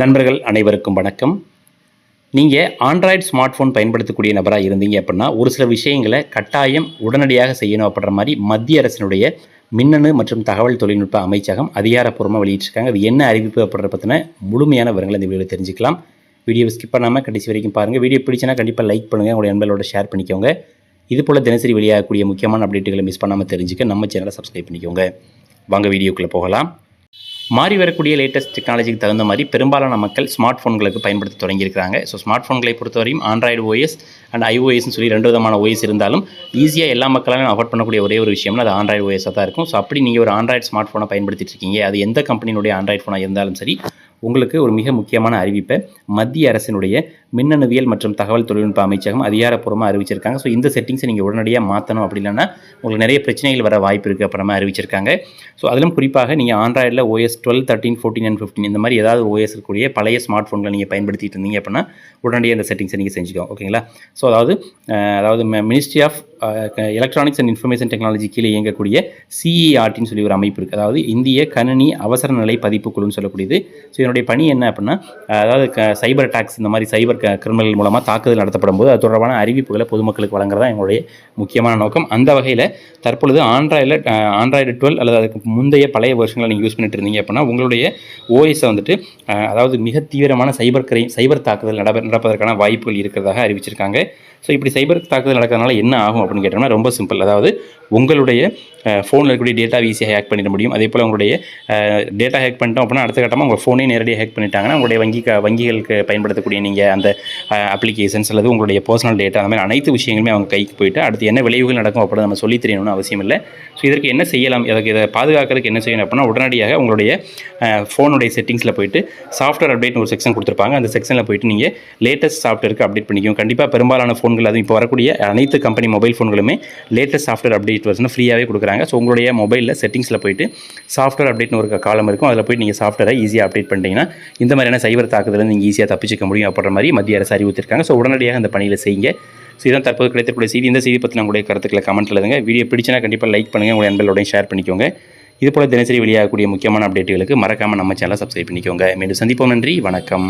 நண்பர்கள் அனைவருக்கும் வணக்கம். நீங்கள் ஆண்ட்ராய்டு ஸ்மார்ட் ஃபோன் பயன்படுத்தக்கூடிய நபராக இருந்தீங்க அப்படின்னா ஒரு சில விஷயங்களை கட்டாயம் உடனடியாக செய்யணும் அப்படின்ற மாதிரி மத்திய அரசினுடைய மின்னணு மற்றும் தகவல் தொழில்நுட்ப அமைச்சகம் அதிகாரப்பூர்வமாக வெளியிட்டிருக்காங்க. அது என்ன அறிவிப்பு அப்படின்ற பற்றின முழுமையான விவரங்களை இந்த வீடியோ தெரிஞ்சுக்கலாம். வீடியோவை ஸ்கிப் பண்ணாமல் கடைசி வரைக்கும் பாருங்கள் வீடியோ பிடிச்சினா கண்டிப்பாக லைக் பண்ணுங்கள் உங்களுடைய நண்பர்களோட ஷேர் பண்ணிக்கோங்க. இது போல் தினசரி வெளியாகக்கூடிய முக்கியமான அப்டேட்டுகளை மிஸ் பண்ணாமல் தெரிஞ்சுக்க நம்ம சேனலை சப்ஸ்கிரைப் பண்ணிக்கோங்க. வாங்க வீடியோக்குள்ளே போகலாம். மாறி வரக்கூடிய லேட்டஸ்ட் டெக்னாலஜிக்கு தகுந்த மாதிரி பெரும்பாலான மக்கள் ஸ்மார்ட் ஃபோன்களுக்கு பயன்படுத்த தொடங்கியிருக்கிறாங்க. ஸோ ஸ்மார்ட் ஃபோன்களை பொறுத்தவரையும் ஆண்ட்ராய்டு ஓஎஸ் அண்ட் ஐஓஎஸ்னு சொல்லி ரெண்டு விதமான ஓஎஸ் இருந்தாலும் ஈஸியாக எல்லா மக்களாலும் அஃபோர்ட் பண்ணக்கூடிய ஒரே ஒரு விஷயம்னா அது ஆண்ட்ராய்டு ஓஎஸாக தான் இருக்கும். ஸோ அப்படி நீங்கள் ஒரு ஆண்ட்ராய்டு ஸ்மார்ட் ஃபோனை பயன்படுத்திட்டு இருக்கீங்க. அது எந்த கம்பெனியினுடைய ஆண்ட்ராய்டு ஃபோனாக இருந்தாலும் சரி உங்களுக்கு ஒரு மிக முக்கியமான அறிவிப்பை மத்திய அரசினுடைய மின்னணுவியல் மற்றும் தகவல் தொழில்நுட்ப அமைச்சகம் அதிகாரப்பூர்வமாக அறிவிச்சிருக்காங்க. ஸோ இந்த செட்டிங்ஸை நீங்கள் உடனடியாக மாற்றணும் அப்படி இல்லைன்னா உங்களுக்கு நிறைய பிரச்சனைகள் வர வாய்ப்பு இருக்குது அப்புறமா அறிவிச்சிருக்காங்க. ஸோ அதிலும் குறிப்பாக நீங்கள் ஆண்ட்ராய்டில் OS twelve thirteen fourteen and fifteen இந்த மாதிரி ஏதாவது ஓஎஸ் இருக்கக்கூடிய பழைய ஸ்மார்ட் ஃபோன்களை நீங்கள் பயன்படுத்திட்டு இருந்தீங்க அப்படின்னா உடனடியாக இந்த செட்டிங்ஸை நீங்கள் செஞ்சுக்கோங்க. ஓகேங்களா ஸோ அதாவது அதாவது ministry of electronics and information technology கீழே இயங்கக்கூடிய சிஇஆர்டின்னு சொல்லி ஒரு அமைப்பு இருக்குது அதாவது இந்திய கணினி அவசர நிலை பதிப்பு குழுன்னு சொல்லக்கூடியது. ஸோ என்னுடைய பணி என்ன அப்படின்னா அதாவது அதாவது சைபர் அட்டாக்ஸ் இந்த மாதிரி சைபர் கிரிமினல் மூலமாக தாக்குதல் நடத்தப்படும் போது அது தொடர்பான அறிவிப்புகளை பொதுமக்களுக்கு வழங்குறதா எங்களுடைய முக்கியமான நோக்கம். அந்த வகையில் தற்பொழுது ஆண்ட்ராய்டில் ஆண்ட்ராய்டு டுவெல் அல்லது அதுக்கு முந்தைய பழைய வருஷங்களை நீங்கள் யூஸ் பண்ணிட்டு இருந்தீங்க அப்படின்னா உங்களுடைய ஓஎஸை வந்துட்டு அதாவது மிக தீவிரமான சைபர் கிரைம் சைபர் தாக்குதல் நட நடப்பதற்கான வாய்ப்புகள் இருக்கிறதாக அறிவிச்சிருக்காங்க. ஸோ இப்படி சைபர் தாக்குதல் நடக்கிறதுனால என்ன ஆகும் அப்படின்னு கேட்டோம்னா ரொம்ப சிம்பிள் அதாவது உங்களுடைய ஃபோனில் இருக்கக்கூடிய டேட்டாவை ஈஸியாக ஹேக் பண்ணிட முடியும். அதே போல் உங்களுடைய டேட்டா ஹேக் பண்ணிட்டோம் அப்படின்னா அடுத்த கட்டமாக உங்கள் ஃபோனே நேரடியாக ஹேக் பண்ணிட்டாங்கன்னா உங்களுடைய வங்கி வங்கிகளுக்கு பயன்படுத்தக்கூடிய நீங்கள் அந்த அப்ளிகேஷன்ஸ் அல்லது உங்களுடைய பர்சனல் டேட்டா அந்த மாதிரி அனைத்து விஷயங்களுமே அவங்க கைக்கு போயிட்டு அடுத்து என்ன விளைவுகள் நடக்கும் அப்படி நம்ம சொல்லி தெரியணும்னு அவசியம் இல்லை. ஸோ இதற்கு என்ன செய்யலாம்? இதற்கு இதை பாதுகாக்கிறதுக்கு என்ன செய்யணும் அப்படின்னா உடனடியாக உங்களுடைய ஃபோனுடைய செட்டிங்ஸில் போயிட்டு சாஃப்ட்வேர் அப்டேட்னு ஒரு செக்ஷன் கொடுத்துருப்பாங்க. அந்த செக்ஷனில் போயிட்டு நீங்கள் லேட்டஸ்ட் சாஃப்ட்வேருக்கு அப்டேட் பண்ணிக்கும் கண்டிப்பாக பெரும்பாலான ஃபோன்கள் அதுவும் இப்போ வரக்கூடிய அனைத்து கம்பெனி மொபைல் ஃபோன்களுமே லேட்டஸ்ட் சாஃப்ட்வேர் அப்டேட் வருஷன் ஃப்ரீயாகவே கொடுக்குறாங்க. ஸோ உங்களுடைய மொபைலில் செட்டிங்ஸில் போயிட்டு சாஃப்ட்வேர் அப்டேட்னு ஒரு காலம் இருக்கும். அதில் போய் நீங்கள் சாஃப்ட்வேரை ஈஸியாக அப்டேட் பண்ணிட்டீங்கன்னா இந்த மாதிரியான சைபர் தாக்குதலில் நீங்கள் ஈஸியாக தப்பிச்சிக்க முடியும் அப்படின்ற மாதிரி மத்திய அரசு அறிவித்திருக்காங்க ஸோ உடனடியாக அந்த பணியில் செய்யுங்க. ஸோ இதான் தற்போது கிடைத்தக்கூடிய செய்தி. இந்த செய்தி பற்றி உங்களுடைய கருத்துக்களை கமெண்ட்டில் எழுதுங்க வீடியோ பிடிச்சினா கண்டிப்பாக லைக் பண்ணுங்கள் உங்கள் நண்பர்களோடையும் ஷேர் பண்ணிக்கோங்க. இது போல் தினசரி வெளியாகக்கூடிய முக்கியமான அப்டேட்டுகளுக்கு மறக்காமல் நம்ம சேனலை சப்ஸ்கிரைப் பண்ணிக்கோங்க. மீண்டும் சந்திப்போம். நன்றி. வணக்கம்.